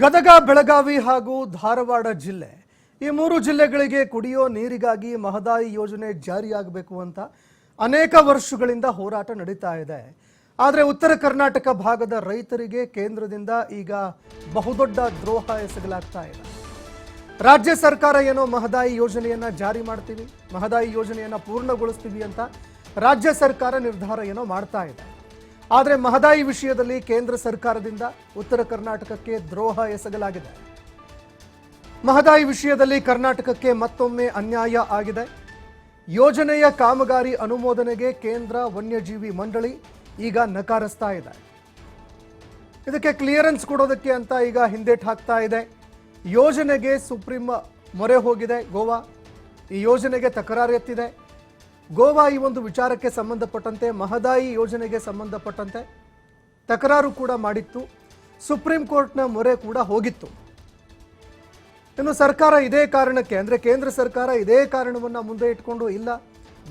ಗದಗ, ಬೆಳಗಾವಿ ಹಾಗೂ ಧಾರವಾಡ ಜಿಲ್ಲೆ. ಈ ಮೂರು ಜಿಲ್ಲೆಗಳಿಗೆ ಕುಡಿಯೋ ನೀರಿಗಾಗಿ ಮಹದಾಯಿ ಯೋಜನೆ ಜಾರಿಯಾಗಬೇಕು ಅಂತ ಅನೇಕ ವರ್ಷಗಳಿಂದ ಹೋರಾಟ ನಡೀತಾ ಇದೆ. ಆದರೆ ಉತ್ತರ ಕರ್ನಾಟಕ ಭಾಗದ ರೈತರಿಗೆ ಕೇಂದ್ರದಿಂದ ಈಗ ಬಹುದೊಡ್ಡ ದ್ರೋಹ ಎಸಗಲಾಗ್ತಾ ಇದೆ. ರಾಜ್ಯ ಸರ್ಕಾರ ಏನೋ ಮಹದಾಯಿ ಯೋಜನೆಯನ್ನ ಜಾರಿ ಮಾಡ್ತೀವಿ, ಮಹದಾಯಿ ಯೋಜನೆಯನ್ನ ಪೂರ್ಣಗೊಳಿಸ್ತೀವಿ ಅಂತ ರಾಜ್ಯ ಸರ್ಕಾರ ನಿರ್ಧಾರ ಏನೋ ಮಾಡ್ತಾ ಇದೆ. ಆದರೆ ಮಹದಾಯಿ ವಿಷಯದಲ್ಲಿ ಕೇಂದ್ರ ಸರ್ಕಾರದಿಂದ ಉತ್ತರ ಕರ್ನಾಟಕಕ್ಕೆ ದ್ರೋಹ ಎಸಗಲಾಗಿದೆ. ಮಹದಾಯಿ ವಿಷಯದಲ್ಲಿ ಕರ್ನಾಟಕಕ್ಕೆ ಮತ್ತೊಮ್ಮೆ ಅನ್ಯಾಯ ಆಗಿದೆ. ಯೋಜನೆಯ ಕಾಮಗಾರಿ ಅನುಮೋದನೆಗೆ ಕೇಂದ್ರ ವನ್ಯಜೀವಿ ಮಂಡಳಿ ಈಗ ನಕಾರಿಸ್ತಾ ಇದೆ. ಇದಕ್ಕೆ ಕ್ಲಿಯರೆನ್ಸ್ ಕೊಡೋದಕ್ಕೆ ಅಂತ ಈಗ ಹಿಂದೇಟ್ ಹಾಕ್ತಾ ಇದೆ. ಯೋಜನೆಗೆ ಸುಪ್ರೀಂ ಮೊರೆ ಹೋಗಿದೆ ಗೋವಾ. ಈ ಯೋಜನೆಗೆ ತಕರಾರು ಎತ್ತಿದೆ. ಗೋವಾ ಈ ಒಂದು ವಿಚಾರಕ್ಕೆ ಸಂಬಂಧಪಟ್ಟಂತೆ, ಮಹದಾಯಿ ಯೋಜನೆಗೆ ಸಂಬಂಧಪಟ್ಟಂತೆ ತಕರಾರು ಕೂಡ ಮಾಡಿತ್ತು. ಸುಪ್ರೀಂ ಕೋರ್ಟ್ನ ಮೊರೆ ಕೂಡ ಹೋಗಿತ್ತು. ಇನ್ನು ಸರ್ಕಾರ ಇದೇ ಕಾರಣಕ್ಕೆ, ಅಂದರೆ ಕೇಂದ್ರ ಸರ್ಕಾರ ಇದೇ ಕಾರಣವನ್ನು ಮುಂದೆ ಇಟ್ಕೊಂಡು ಇಲ್ಲ.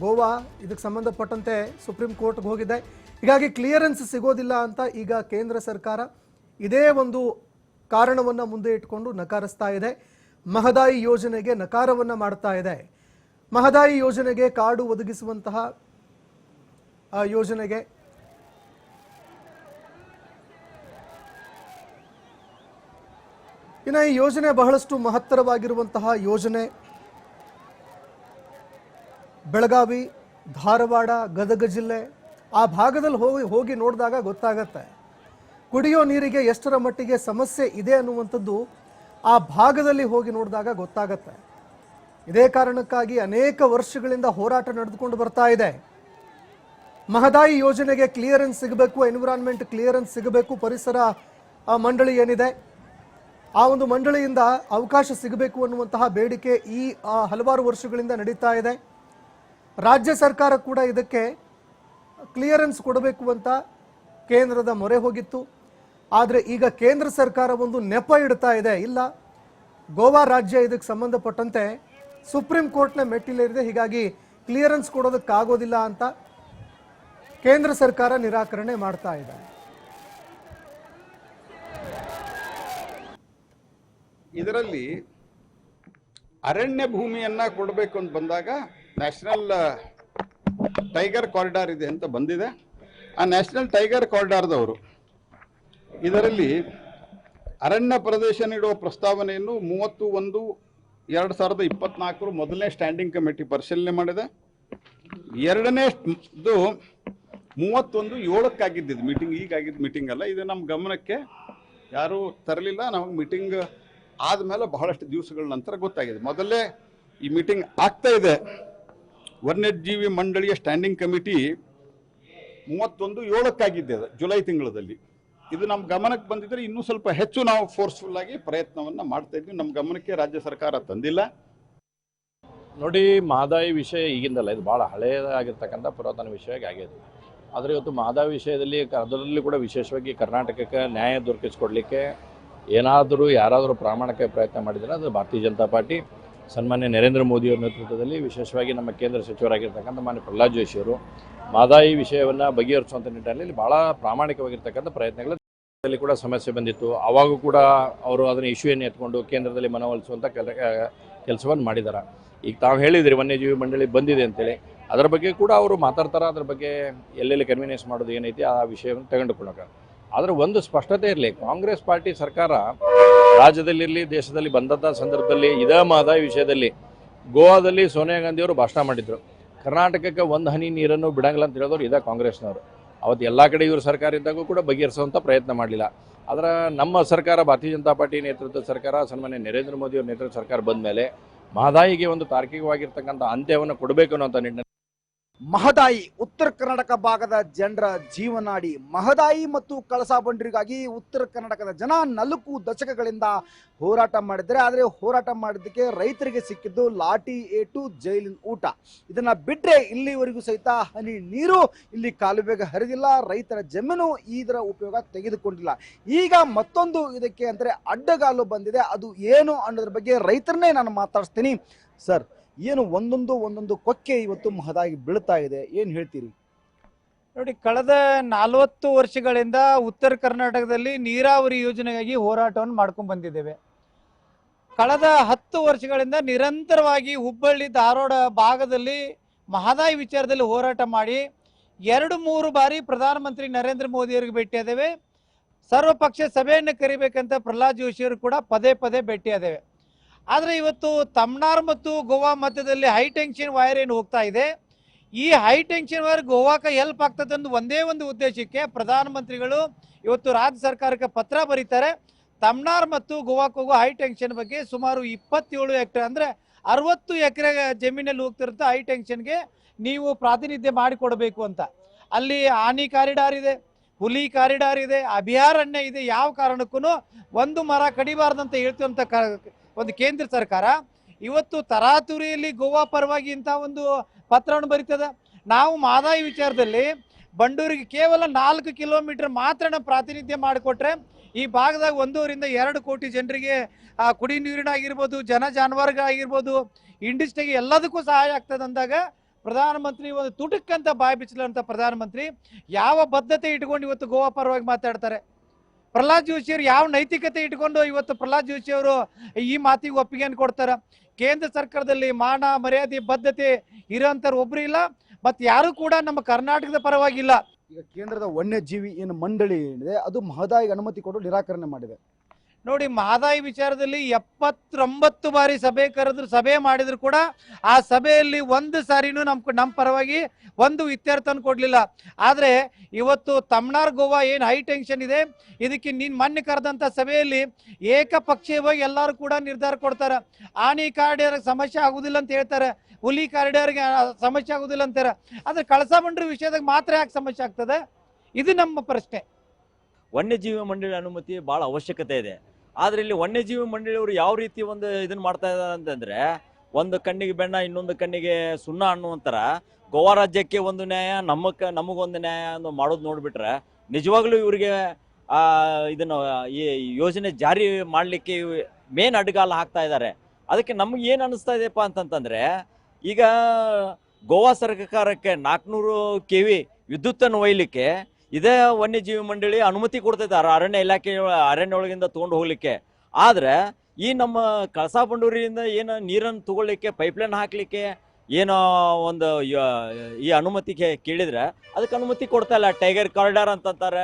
ಗೋವಾ ಇದಕ್ಕೆ ಸಂಬಂಧಪಟ್ಟಂತೆ ಸುಪ್ರೀಂ ಕೋರ್ಟ್ಗೆ ಹೋಗಿದೆ. ಹೀಗಾಗಿ ಕ್ಲಿಯರೆನ್ಸ್ ಸಿಗೋದಿಲ್ಲ ಅಂತ ಈಗ ಕೇಂದ್ರ ಸರ್ಕಾರ ಇದೇ ಒಂದು ಕಾರಣವನ್ನು ಮುಂದೆ ಇಟ್ಕೊಂಡು ನಕಾರಿಸ್ತಾ ಇದೆ. ಮಹದಾಯಿ ಯೋಜನೆಗೆ ನಕಾರವನ್ನು ಮಾಡ್ತಾ ಇದೆ. ಮಹದಾಯಿ ಯೋಜನೆಗೆ ಕಾಡು ಒದಗಿಸುವಂತಹ, ಆ, ಯೋಜನೆಗೆ ಇನ್ನು ಈ ಯೋಜನೆ ಬಹಳಷ್ಟು ಮಹತ್ತರವಾಗಿರುವಂತಹ ಯೋಜನೆ ಬೆಳಗಾವಿ, ಧಾರವಾಡ, ಗದಗ ಜಿಲ್ಲೆ, ಆ ಭಾಗದಲ್ಲಿ ಹೋಗಿ ಹೋಗಿ ನೋಡಿದಾಗ ಗೊತ್ತಾಗತ್ತೆ. ಕುಡಿಯೋ ನೀರಿಗೆ ಎಷ್ಟರ ಮಟ್ಟಿಗೆ ಸಮಸ್ಯೆ ಇದೆ ಅನ್ನುವಂಥದ್ದು ಆ ಭಾಗದಲ್ಲಿ ಹೋಗಿ ನೋಡಿದಾಗ ಗೊತ್ತಾಗತ್ತೆ. ಇದೇ ಕಾರಣಕ್ಕಾಗಿ ಅನೇಕ ವರ್ಷಗಳಿಂದ ಹೋರಾಟ ನಡೆದುಕೊಂಡು ಬರ್ತಾ ಇದೆ. ಮಹದಾಯಿ ಯೋಜನೆಗೆ ಕ್ಲಿಯರೆನ್ಸ್ ಸಿಗಬೇಕು ಎನ್ವಿರಾನ್ಮೆಂಟ್ ಕ್ಲಿಯರೆನ್ಸ್ ಸಿಗಬೇಕು, ಪರಿಸರ ಮಂಡಳಿ ಏನಿದೆ, ಆ ಒಂದು ಮಂಡಳಿಯಿಂದ ಅವಕಾಶ ಸಿಗಬೇಕು ಅನ್ನುವಂತಹ ಬೇಡಿಕೆ ಈ ಹಲವಾರು ವರ್ಷಗಳಿಂದ ನಡೀತಾ ಇದೆ. ರಾಜ್ಯ ಸರ್ಕಾರ ಕೂಡ ಇದಕ್ಕೆ ಕ್ಲಿಯರೆನ್ಸ್ ಕೊಡಬೇಕು ಅಂತ ಕೇಂದ್ರದ ಮೊರೆ ಹೋಗಿತ್ತು. ಆದರೆ ಈಗ ಕೇಂದ್ರ ಸರ್ಕಾರ ಒಂದು ನೆಪ ಇಡ್ತಾ ಇದೆ. ಇಲ್ಲ, ಗೋವಾ ರಾಜ್ಯ ಇದಕ್ಕೆ ಸಂಬಂಧಪಟ್ಟಂತೆ ಸುಪ್ರೀಂ ಕೋರ್ಟ್ನ ಮೆಟ್ಟಿಲೇರಿದೆ. ಹೀಗಾಗಿ ಕ್ಲಿಯರೆನ್ಸ್ ಕೊಡೋದಕ್ಕಾಗೋದಿಲ್ಲ ಅಂತ ಕೇಂದ್ರ ಸರ್ಕಾರ ನಿರಾಕರಣೆ ಮಾಡ್ತಾ ಇದೆ. ಇದರಲ್ಲಿ ಅರಣ್ಯ ಭೂಮಿಯನ್ನ ಕೊಡಬೇಕು ಅಂತ ಬಂದಾಗ ನ್ಯಾಷನಲ್ ಟೈಗರ್ ಕಾರಿಡಾರ್ ಇದೆ ಅಂತ ಬಂದಿದೆ. ಆ ನ್ಯಾಷನಲ್ ಟೈಗರ್ ಕಾರಿಡಾರ್ದವರು ಇದರಲ್ಲಿ ಅರಣ್ಯ ಪ್ರದೇಶ ನೀಡುವ ಪ್ರಸ್ತಾವನೆಯನ್ನು ಮೂವತ್ತು ಒಂದು ಎರಡು ಸಾವಿರದ ಇಪ್ಪತ್ನಾಲ್ಕರು ಮೊದಲನೇ ಸ್ಟ್ಯಾಂಡಿಂಗ್ ಕಮಿಟಿ ಪರಿಶೀಲನೆ ಮಾಡಿದೆ. ಎರಡನೇ ಇದು ಮೂವತ್ತೊಂದು ಏಳಕ್ಕಾಗಿದ್ದು ಮೀಟಿಂಗ್ ಈಗ ಆಗಿದ್ದ ಮೀಟಿಂಗ್ ಅಲ್ಲ. ಇದು ನಮ್ಮ ಗಮನಕ್ಕೆ ಯಾರೂ ತರಲಿಲ್ಲ. ನಮಗೆ ಮೀಟಿಂಗ್ ಆದಮೇಲೆ ಬಹಳಷ್ಟು ದಿವಸಗಳ ನಂತರ ಗೊತ್ತಾಗಿದೆ. ಮೊದಲೇ ಈ ಮೀಟಿಂಗ್ ಆಗ್ತಾ ಇದೆ. ವನ್ಯಜೀವಿ ಮಂಡಳಿಯ ಸ್ಟ್ಯಾಂಡಿಂಗ್ ಕಮಿಟಿ ಮೂವತ್ತೊಂದು ಏಳಕ್ಕಾಗಿದ್ದೆ ಜುಲೈ ತಿಂಗಳಲ್ಲಿ. ಇದು ನಮ್ಮ ಗಮನಕ್ಕೆ ಬಂದಿದ್ರೆ ಇನ್ನೂ ಸ್ವಲ್ಪ ಹೆಚ್ಚು ನಾವು ಫೋರ್ಸ್ಫುಲ್ ಆಗಿ ಪ್ರಯತ್ನವನ್ನ ಮಾಡ್ತಾ ಇದ್ವಿ. ನಮ್ಮ ಗಮನಕ್ಕೆ ರಾಜ್ಯ ಸರ್ಕಾರ ತಂದಿಲ್ಲ. ನೋಡಿ ಮಹದಾಯಿ ವಿಷಯ ಈಗಿಂದಲ್ಲ. ಇದು ಭಾಳ ಹಳೆಯದಾಗಿರ್ತಕ್ಕಂಥ ಪುರಾತನ ವಿಷಯ ಆಗಿದೆ. ಆದರೆ ಇವತ್ತು ಮಾದಾಯಿ ವಿಷಯದಲ್ಲಿ, ಅದರಲ್ಲಿ ಕೂಡ ವಿಶೇಷವಾಗಿ ಕರ್ನಾಟಕಕ್ಕೆ ನ್ಯಾಯ ದೊರಕಿಸ್ಕೊಡ್ಲಿಕ್ಕೆ ಏನಾದರೂ ಯಾರಾದರೂ ಪ್ರಾಮಾಣಿಕ ಪ್ರಯತ್ನ ಮಾಡಿದರೆ ಅದು ಭಾರತೀಯ ಜನತಾ ಪಾರ್ಟಿ. ಸನ್ಮಾನ್ಯ ನರೇಂದ್ರ ಮೋದಿಯವರ ನೇತೃತ್ವದಲ್ಲಿ ವಿಶೇಷವಾಗಿ ನಮ್ಮ ಕೇಂದ್ರ ಸಚಿವರಾಗಿರ್ತಕ್ಕಂಥ ಮಾನ್ಯ ಪ್ರಹ್ಲಾದ್ ಜೋಶಿಯವರು ಮಾದಾಯಿ ವಿಷಯವನ್ನು ಬಗೆಹರಿಸುವಂಥ ನಿಟ್ಟಿನಲ್ಲಿ ಭಾಳ ಪ್ರಾಮಾಣಿಕವಾಗಿರ್ತಕ್ಕಂಥ ಪ್ರಯತ್ನಗಳು ಕೂಡ ಸಮಸ್ಯೆ ಬಂದಿತ್ತು. ಆವಾಗೂ ಕೂಡ ಅವರು ಅದನ್ನು ಇಶ್ಯೂಯನ್ನು ಎತ್ಕೊಂಡು ಕೇಂದ್ರದಲ್ಲಿ ಮನವೊಲಿಸುವಂಥ ಕೆಲ ಕೆಲಸವನ್ನು ಮಾಡಿದ್ದಾರೆ ಈಗ ತಾವು ಹೇಳಿದ್ರಿ ವನ್ಯಜೀವಿ ಮಂಡಳಿ ಬಂದಿದೆ ಅಂತೇಳಿ. ಅದರ ಬಗ್ಗೆ ಕೂಡ ಅವರು ಮಾತಾಡ್ತಾರೆ. ಅದ್ರ ಬಗ್ಗೆ ಎಲ್ಲೆಲ್ಲಿ ಕನ್ವಿನೆನ್ಸ್ ಮಾಡೋದು ಏನೈತಿ ಆ ವಿಷಯವನ್ನು ತಗೊಂಡುಕೊಳ್ಳೋಕೆ ಆದರೆ ಒಂದು ಸ್ಪಷ್ಟತೆ ಇರಲಿ, ಕಾಂಗ್ರೆಸ್ ಪಾರ್ಟಿ ಸರ್ಕಾರ ರಾಜ್ಯದಲ್ಲಿರಲಿ, ದೇಶದಲ್ಲಿ ಬಂದಂಥ ಸಂದರ್ಭದಲ್ಲಿ ಇದೇ ಮಾದಾಯಿ ವಿಷಯದಲ್ಲಿ ಗೋವಾದಲ್ಲಿ ಸೋನಿಯಾ ಗಾಂಧಿಯವರು ಭಾಷಣ ಮಾಡಿದ್ರು. ಕರ್ನಾಟಕಕ್ಕೆ ಒಂದು ಹನಿ ನೀರನ್ನು ಬಿಡಂಗಿಲ್ಲ ಅಂತ ಹೇಳಿದವರು ಇದೇ ಕಾಂಗ್ರೆಸ್ನವರು. ಅವತ್ತು ಎಲ್ಲ ಕಡೆ ಇವರು ಸರ್ಕಾರ ಇದ್ದಾಗೂ ಕೂಡ ಬಗೆಹರಿಸುವಂಥ ಪ್ರಯತ್ನ ಮಾಡಲಿಲ್ಲ. ಆದರೆ ನಮ್ಮ ಸರ್ಕಾರ, ಭಾರತೀಯ ಜನತಾ ಪಾರ್ಟಿ ನೇತೃತ್ವದ ಸರ್ಕಾರ, ಸನ್ಮಾನ್ಯ ನರೇಂದ್ರ ಮೋದಿ ಅವರ ನೇತೃತ್ವದ ಸರ್ಕಾರ ಬಂದ ಮೇಲೆ ಮಹದಾಯಿಗೆ ಒಂದು ತಾರ್ಕಿಕವಾಗಿರ್ತಕ್ಕಂಥ ಅಂತ್ಯವನ್ನು ಕೊಡಬೇಕು ಅನ್ನೋಂಥ ನಿಟ್ಟಿನಲ್ಲಿ ಮಹದಾಯಿ, ಉತ್ತರ ಕರ್ನಾಟಕ ಭಾಗದ ಜನರ ಜೀವನಾಡಿ ಮಹದಾಯಿ ಮತ್ತು ಕಳಸಾ ಬಂಡರಿಗಾಗಿ ಉತ್ತರ ಕರ್ನಾಟಕದ ಜನ ನಾಲ್ಕು ದಶಕಗಳಿಂದ ಹೋರಾಟ ಮಾಡಿದ್ದಾರೆ. ಆದರೆ ಹೋರಾಟ ಮಾಡಿದ್ದಕ್ಕೆ ರೈತರಿಗೆ ಸಿಕ್ಕಿದ್ದು ಲಾಟಿ ಏಟು ಜೈಲಿನ ಊಟ. ಇದನ್ನ ಬಿಟ್ಟರೆ ಇಲ್ಲಿವರೆಗೂ ಸಹಿತ ಹನಿ ನೀರು ಇಲ್ಲಿ ಕಾಲುವೆಗೆ ಹರಿದಿಲ್ಲ. ರೈತರ ಜಮೀನು ಇದರ ಉಪಯೋಗ ತೆಗೆದುಕೊಂಡಿಲ್ಲ. ಈಗ ಮತ್ತೊಂದು ಇದಕ್ಕೆ ಅಂದರೆ ಅಡ್ಡಗಾಲು ಬಂದಿದೆ. ಅದು ಏನು ಅನ್ನೋದ್ರ ಬಗ್ಗೆ ರೈತರನ್ನೇ ನಾನು ಮಾತಾಡಿಸ್ತೀನಿ. ಸರ್ ಏನು ಒಂದೊಂದು ಒಂದೊಂದು ಕೊಕ್ಕೆ ಇವತ್ತು ಮಹದಾಗಿ ಬೀಳ್ತಾ ಇದೆ. ಏನು ಹೇಳ್ತೀರಿ? ನೋಡಿ, ಕಳೆದ ನಲವತ್ತು ವರ್ಷಗಳಿಂದ ಉತ್ತರ ಕರ್ನಾಟಕದಲ್ಲಿ ನೀರಾವರಿ ಯೋಜನೆಗಾಗಿ ಹೋರಾಟವನ್ನು ಮಾಡ್ಕೊಂಡು ಬಂದಿದ್ದೇವೆ. ಕಳೆದ ಹತ್ತು ವರ್ಷಗಳಿಂದ ನಿರಂತರವಾಗಿ ಹುಬ್ಬಳ್ಳಿ, ಧಾರವಾಡ ಭಾಗದಲ್ಲಿ ಮಹದಾಯಿ ವಿಚಾರದಲ್ಲಿ ಹೋರಾಟ ಮಾಡಿ ಎರಡು ಮೂರು ಬಾರಿ ಪ್ರಧಾನಮಂತ್ರಿ ನರೇಂದ್ರ ಮೋದಿಯವರಿಗೆ ಭೇಟಿಯಾದೇವೆ ಸರ್ವಪಕ್ಷ ಸಭೆಯನ್ನು ಕರಿಬೇಕಂತ ಪ್ರಹ್ಲಾದ್ ಜೋಶಿಯವರು ಕೂಡ ಪದೇ ಪದೇ ಭೇಟಿಯಾದ್ದೇವೆ ಆದರೆ ಇವತ್ತು ತಮ್ನಾರ್ ಮತ್ತು ಗೋವಾ ಮಧ್ಯದಲ್ಲಿ ಹೈ ಟೆನ್ಷನ್ ವೈರ್ ಏನು ಹೋಗ್ತಾ ಇದೆ? ಈ ಹೈ ಟೆನ್ಷನ್ ವೈರ್ ಗೋವಾಕ್ಕೆ ಹೆಲ್ಪ್ ಆಗ್ತದೆ ಅಂತ ಒಂದೇ ಒಂದು ಉದ್ದೇಶಕ್ಕೆ ಪ್ರಧಾನಮಂತ್ರಿಗಳು ಇವತ್ತು ರಾಜ್ಯ ಸರ್ಕಾರಕ್ಕೆ ಪತ್ರ ಬರೀತಾರೆ. ತಮ್ನಾರ್ ಮತ್ತು ಗೋವಾಕ್ಕೆ ಹೋಗೋ ಹೈ ಟೆನ್ಷನ್ ಬಗ್ಗೆ ಸುಮಾರು ಇಪ್ಪತ್ತೇಳು ಎಕರೆ ಅಂದರೆ ಅರವತ್ತು ಎಕರೆ ಜಮೀನಲ್ಲಿ ಹೋಗ್ತಿರುತ್ತೆ ಹೈ ಟೆನ್ಷನ್ಗೆ ನೀವು ಪ್ರಾತಿನಿಧ್ಯ ಮಾಡಿಕೊಡಬೇಕು ಅಂತ. ಅಲ್ಲಿ ಆನಿ ಕಾರಿಡಾರ್ ಇದೆ, ಹುಲಿ ಕಾರಿಡಾರ್ ಇದೆ, ಅಭಯಾರಣ್ಯ ಇದೆ. ಯಾವ ಕಾರಣಕ್ಕೂ ಒಂದು ಮರ ಕಡಿಬಾರ್ದಂತ ಹೇಳ್ತಿವಂತ ಒಂದು ಕೇಂದ್ರ ಸರ್ಕಾರ, ಇವತ್ತು ತರಾತುರಿಯಲ್ಲಿ ಗೋವಾ ಪರವಾಗಿ ಇಂಥ ಒಂದು ಪತ್ರವನ್ನು ಬರೀತದ. ನಾವು ಮಾದಾಯಿ ವಿಚಾರದಲ್ಲಿ ಬಂಡೂರಿಗೆ ಕೇವಲ ನಾಲ್ಕು ಕಿಲೋಮೀಟರ್ ಮಾತ್ರ ಪ್ರಾತಿನಿಧ್ಯ ಮಾಡಿಕೊಟ್ರೆ ಈ ಭಾಗದಾಗ ಒಂದೂವರಿಂದ ಎರಡು ಕೋಟಿ ಜನರಿಗೆ ಕುಡಿ ನೀರಿನಾಗಿರ್ಬೋದು ಜನ ಜಾನುವಾರುಗಳಾಗಿರ್ಬೋದು ಇಂಡಸ್ಟ್ರಿಗೆ ಎಲ್ಲದಕ್ಕೂ ಸಹಾಯ ಆಗ್ತದೆ ಅಂದಾಗ ಪ್ರಧಾನಮಂತ್ರಿ ಒಂದು ತುಟುಕ್ಕಂತ ಬಾಯಿ ಬಿಚ್ಚಲಂತ ಪ್ರಧಾನಮಂತ್ರಿ ಯಾವ ಬದ್ಧತೆ ಇಟ್ಕೊಂಡು ಇವತ್ತು ಗೋವಾ ಪರವಾಗಿ ಮಾತಾಡ್ತಾರೆ. ಪ್ರಹ್ಲಾದ್ ಜೋಶಿ ಅವರು ಯಾವ ನೈತಿಕತೆ ಇಟ್ಕೊಂಡು ಇವತ್ತು ಪ್ರಹ್ಲಾದ್ ಜೋಶಿ ಅವರು ಈ ಮಾತಿಗೆ ಒಪ್ಪಿಗೆಯನ್ನು ಕೊಡ್ತಾರೆ? ಕೇಂದ್ರ ಸರ್ಕಾರದಲ್ಲಿ ಮಾನ, ಮರ್ಯಾದೆ, ಬದ್ಧತೆ ಇರೋಂಥವ್ರು ಒಬ್ರು ಇಲ್ಲ ಮತ್ತು ಯಾರು ಕೂಡ ನಮ್ಮ ಕರ್ನಾಟಕದ ಪರವಾಗಿಲ್ಲ. ಈಗ ಕೇಂದ್ರದ ವನ್ಯಜೀವಿ ಏನು ಮಂಡಳಿ ಏನಿದೆ, ಅದು ಮಹದಾಯಿಗೆ ಅನುಮತಿ ಕೊಟ್ಟು ನಿರಾಕರಣೆ ಮಾಡಿದೆ. ನೋಡಿ ಮಹದಾಯಿ ವಿಚಾರದಲ್ಲಿ ಎಪ್ಪತ್ತೊಂಬತ್ತು ಬಾರಿ ಸಭೆ ಕರೆದ್ರು ಸಭೆ ಮಾಡಿದ್ರು ಕೂಡ ಆ ಸಭೆಯಲ್ಲಿ ಒಂದು ಸಾರಿನೂ ನಮ್ಮ ನಮ್ಮ ಪರವಾಗಿ ಒಂದು ಇತ್ಯರ್ಥನ ಕೊಡಲಿಲ್ಲ. ಆದರೆ ಇವತ್ತು ತಮ್ನಾರ್ ಗೋವಾ ಏನು ಹೈ ಟೆನ್ಷನ್ ಇದೆ? ಇದಕ್ಕೆ ನೀನು ಮೊನ್ನೆ ಕರೆದಂಥ ಸಭೆಯಲ್ಲಿ ಏಕಪಕ್ಷೀಯವಾಗಿ ಎಲ್ಲರೂ ಕೂಡ ನಿರ್ಧಾರ ಕೊಡ್ತಾರೆ. ಆನಿ ಕಾರ್ಡಿಯರ್ ಸಮಸ್ಯೆ ಆಗುದಿಲ್ಲ ಅಂತ ಹೇಳ್ತಾರೆ. ಹುಲಿ ಕಾರಿಡಾರ್ಗೆ ಆ, ಸಮಸ್ಯೆ ಆಗುದಿಲ್ಲ ಅಂತಾರೆ. ಆದರೆ ಕಳಸ ಬಂಡ್ರಿ ವಿಷಯದಾಗ ಮಾತ್ರ ಯಾಕೆ ಸಮಸ್ಯೆ ಆಗ್ತದೆ? ಇದು ನಮ್ಮ ಪ್ರಶ್ನೆ. ವನ್ಯಜೀವಿ ಮಂಡಳಿ ಅನುಮತಿ ಭಾಳ ಅವಶ್ಯಕತೆ ಇದೆ. ಆದ್ರೆ ಇಲ್ಲಿ ವನ್ಯಜೀವಿ ಮಂಡಳಿಯವರು ಯಾವ ರೀತಿ ಒಂದು ಇದನ್ನ ಮಾಡ್ತಾ ಇದ್ದಾರೆ ಅಂತಂದ್ರೆ, ಒಂದು ಕಣ್ಣಿಗೆ ಬೆಣ್ಣ ಇನ್ನೊಂದು ಕಣ್ಣಿಗೆ ಸುಣ್ಣ ಅನ್ನುವಂತರ ಗೋವಾ ರಾಜ್ಯಕ್ಕೆ ಒಂದು ನ್ಯಾಯ, ನಮಕ್, ನಮಗೊಂದು ನ್ಯಾಯ ಅನ್ನೋ ಮಾಡೋದು ನೋಡ್ಬಿಟ್ರೆ ನಿಜವಾಗ್ಲೂ ಇವರಿಗೆ, ಆ, ಇದನ್ನ ಈ ಯೋಜನೆ ಜಾರಿ ಮಾಡಲಿಕ್ಕೆ ಮೇನ್ ಅಡ್ಗಾಲ ಹಾಕ್ತಾ ಇದ್ದಾರೆ ಅದಕ್ಕೆ ನಮ್ಗೆ ಏನು ಅನಿಸ್ತಾ ಇದೆಯಪ್ಪ ಅಂತಂತಂದ್ರೆ, ಈಗ ಗೋವಾ ಸರ್ಕಾರಕ್ಕೆ ನಾಲ್ಕುನೂರು ಕೆ ವಿ ವಿದ್ಯುತ್ತನ್ನು ಒಯ್ಯಲಿಕ್ಕೆ ಇದೇ ವನ್ಯಜೀವಿ ಮಂಡಳಿ ಅನುಮತಿ ಕೊಡ್ತೈತೆ ಅರ- ಅರಣ್ಯ ಇಲಾಖೆ ಅರಣ್ಯ ಒಳಗಿಂದ ತೊಗೊಂಡು ಹೋಗ್ಲಿಕ್ಕೆ. ಆದ್ರೆ ಈ ನಮ್ಮ ಕಳಸಾ ಬಂಡೂರಿಯಿಂದ ಏನು ನೀರನ್ನು ತೊಗೊಳ್ಲಿಕ್ಕೆ ಪೈಪ್ಲೈನ್ ಹಾಕ್ಲಿಕ್ಕೆ ಏನೋ ಒಂದು ಈ ಅನುಮತಿ ಕೇ- ಕೇಳಿದ್ರೆ ಅದಕ್ಕೆ ಅನುಮತಿ ಕೊಡ್ತಾ ಇಲ್ಲ. ಟೈಗರ್ ಕಾರಿಡಾರ್ ಅಂತಂತಾರೆ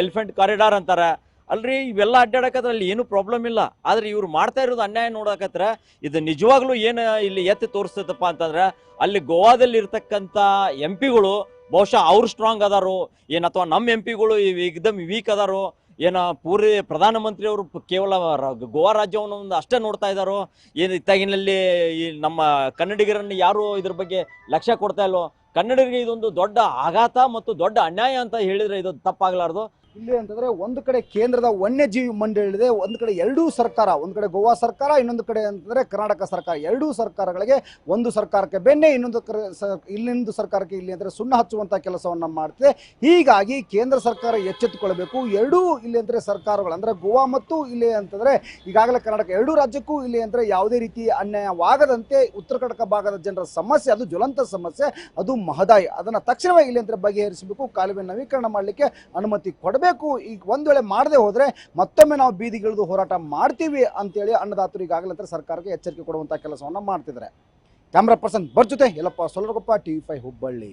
ಎಲಿಫೆಂಟ್ ಕಾರಿಡಾರ್ ಅಂತಾರೆ. ಅಲ್ರಿ, ಇವೆಲ್ಲ ಅಡ್ಡಾಡಕತ್ರ ಅಲ್ಲಿ ಏನು ಪ್ರಾಬ್ಲಮ್ ಇಲ್ಲ. ಆದ್ರೆ ಇವ್ರು ಮಾಡ್ತಾ ಇರೋದು ಅನ್ಯಾಯ ನೋಡಕತ್ರ ಇದು ನಿಜವಾಗ್ಲೂ ಏನು ಇಲ್ಲಿ ಎತ್ತಿ ತೋರಿಸ್ತದಪ್ಪ ಅಂತಂದ್ರೆ ಅಲ್ಲಿ ಗೋವಾದಲ್ಲಿ ಇರ್ತಕ್ಕಂಥ ಎಂ ಪಿಗಳು ಬಹುಶಃ ಅವ್ರು ಸ್ಟ್ರಾಂಗ್ ಅದಾರು, ಏನು ಅಥವಾ ನಮ್ಮ ಎಂ ಪಿಗಳು ಏಕ್ದಮ್ ವೀಕ್ ಅದಾರು, ಏನ ಪೂರಿ ಪ್ರಧಾನಮಂತ್ರಿ ಅವರು ಕೇವಲ ಗೋವಾ ರಾಜ್ಯವನ್ನು ಒಂದು ಅಷ್ಟೇ ನೋಡ್ತಾ ಇದ್ದಾರೋ, ಏನು ಇತ್ತಾಗಿನಲ್ಲಿ ಈ ನಮ್ಮ ಕನ್ನಡಿಗರನ್ನು ಯಾರು ಇದ್ರ ಬಗ್ಗೆ ಲಕ್ಷ್ಯ ಕೊಡ್ತಾ ಇಲ್ವೋ ಕನ್ನಡಿಗರಿಗೆ ಇದೊಂದು ದೊಡ್ಡ ಆಘಾತ ಮತ್ತು ದೊಡ್ಡ ಅನ್ಯಾಯ ಅಂತ ಹೇಳಿದ್ರೆ ಇದು ತಪ್ಪಾಗಲಾರದು. ಇಲ್ಲಿ ಅಂತಂದ್ರೆ ಒಂದು ಕಡೆ ಕೇಂದ್ರದ ವನ್ಯಜೀವಿ ಮಂಡಳಿ ಇದೆ ಒಂದು ಕಡೆ ಎರಡೂ ಸರ್ಕಾರ, ಒಂದು ಕಡೆ ಗೋವಾ ಸರ್ಕಾರ, ಇನ್ನೊಂದು ಕಡೆ ಅಂತಂದ್ರೆ ಕರ್ನಾಟಕ ಸರ್ಕಾರ. ಎರಡೂ ಸರ್ಕಾರಗಳಿಗೆ ಒಂದು ಸರ್ಕಾರಕ್ಕೆ ಬೆನ್ನೆ, ಇನ್ನೊಂದು ಇಲ್ಲಿಂದು ಸರ್ಕಾರಕ್ಕೆ ಇಲ್ಲಿ ಅಂದ್ರೆ ಸುಣ್ಣ ಹಚ್ಚುವಂತ ಕೆಲಸವನ್ನ ಮಾಡ್ತಿದೆ. ಹೀಗಾಗಿ ಕೇಂದ್ರ ಸರ್ಕಾರ ಎಚ್ಚೆತ್ತುಕೊಳ್ಬೇಕು. ಎರಡೂ ಇಲ್ಲಿ ಅಂದ್ರೆ ಸರ್ಕಾರಗಳು ಅಂದ್ರೆ ಗೋವಾ ಮತ್ತು ಇಲ್ಲಿ ಅಂತಂದ್ರೆ ಈಗಾಗಲೇ ಕರ್ನಾಟಕ ಎರಡೂ ರಾಜ್ಯಕ್ಕೂ ಇಲ್ಲಿ ಅಂದ್ರೆ ಯಾವುದೇ ರೀತಿ ಅನ್ಯಾಯವಾಗದಂತೆ ಉತ್ತರ ಕರ್ನಾಟಕ ಭಾಗದ ಜನರ ಸಮಸ್ಯೆ, ಅದು ಜ್ವಲಂತ ಸಮಸ್ಯೆ, ಅದು ಮಹದಾಯಿ. ಅದನ್ನ ತಕ್ಷಣವೇ ಇಲ್ಲಿಂದ ಬಗೆಹರಿಸಬೇಕು, ಕಾಲುವೆ ನವೀಕರಣ ಮಾಡಲಿಕ್ಕೆ ಅನುಮತಿ ಕೊಡಬೇಕು. ಈಗ ಒಂದು ವೇಳೆ ಮಾಡದೆ ಹೋದರೆ ಮತ್ತೊಮ್ಮೆ ನಾವು ಬೀದಿಗಿಳಿದು ಹೋರಾಟ ಮಾಡ್ತೀವಿ ಅಂತೇಳಿ ಅನ್ನದಾತರು ಈಗಾಗಲೇ ಸರ್ಕಾರಕ್ಕೆ ಎಚ್ಚರಿಕೆ ಕೊಡುವಂಥ ಕೆಲಸವನ್ನು ಮಾಡ್ತಿದ್ದಾರೆ. ಕ್ಯಾಮ್ರಾ ಪರ್ಸನ್ ಬರ್ಜುತೆ ಎಲ್ಲಪ್ಪ ಸೊಲರಗೊಪ್ಪ ಟಿ ಫೈ ಹುಬ್ಬಳ್ಳಿ.